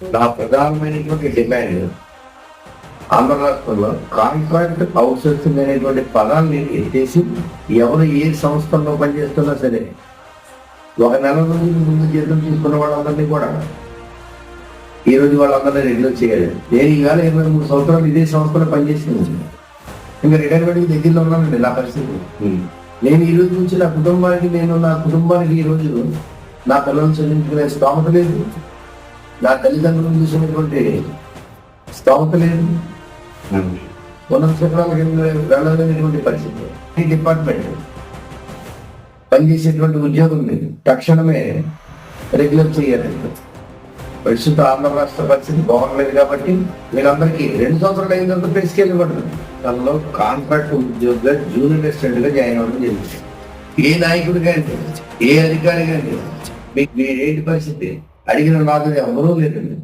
నా ప్రధానమైనటువంటి డిమాండ్ ఆంధ్ర రాష్ట్రంలో కాంట్రాక్ట్ అవుట్సోర్సింగ్ అనేటువంటి పదాన్ని ఎత్తేసి ఎవరు ఏ సంస్థల్లో పనిచేస్తున్నా సరే ఒక నెల రోజుల ముందు జీతం తీసుకున్న వాళ్ళందరినీ కూడా ఈ రోజు వాళ్ళందరినీ రెగ్యులర్ చేయాలి. నేను ఈవేళ ఇరవై మూడు సంవత్సరాలు ఇదే సంస్థలో పనిచేసింది ఇంకా రిటైర్మెంట్ దగ్గరలో ఉన్నానండి నా పరిస్థితి. నేను ఈ రోజు నుంచి నా కుటుంబానికి నేను నా కుటుంబానికి ఈ రోజు నా పిల్లలు చదివించుకునే స్తోమత లేదు. నా తల్లిదండ్రులను చూసినటువంటి స్తోమత లేదు ఉన్నత శిఖరాలకు వెళ్ళలేనటువంటి పరిస్థితి. ఈ డిపార్ట్మెంట్ పనిచేసేటువంటి ఉద్యోగుల్ని తక్షణమే రెగ్యులర్ చేయాలి ప్రస్తుత ఆంధ్ర రాష్ట్ర పరిస్థితి బాగుండలేదు కాబట్టి వీళ్ళందరికీ రెండు సంవత్సరాలు అయిన తర్వాత ఇవ్వడం. దానిలో కాంట్రాక్ట్ ఉద్యోగిగా జూనియర్ అసిస్టెంట్గా జాయిన్ అవ్వడం జరిగింది ఏ నాయకుడు కానీ ఏ అధికారి కానీ మీకు ఏంటి పరిస్థితి? అడిగిన నాకు ఎవరూ లేదండి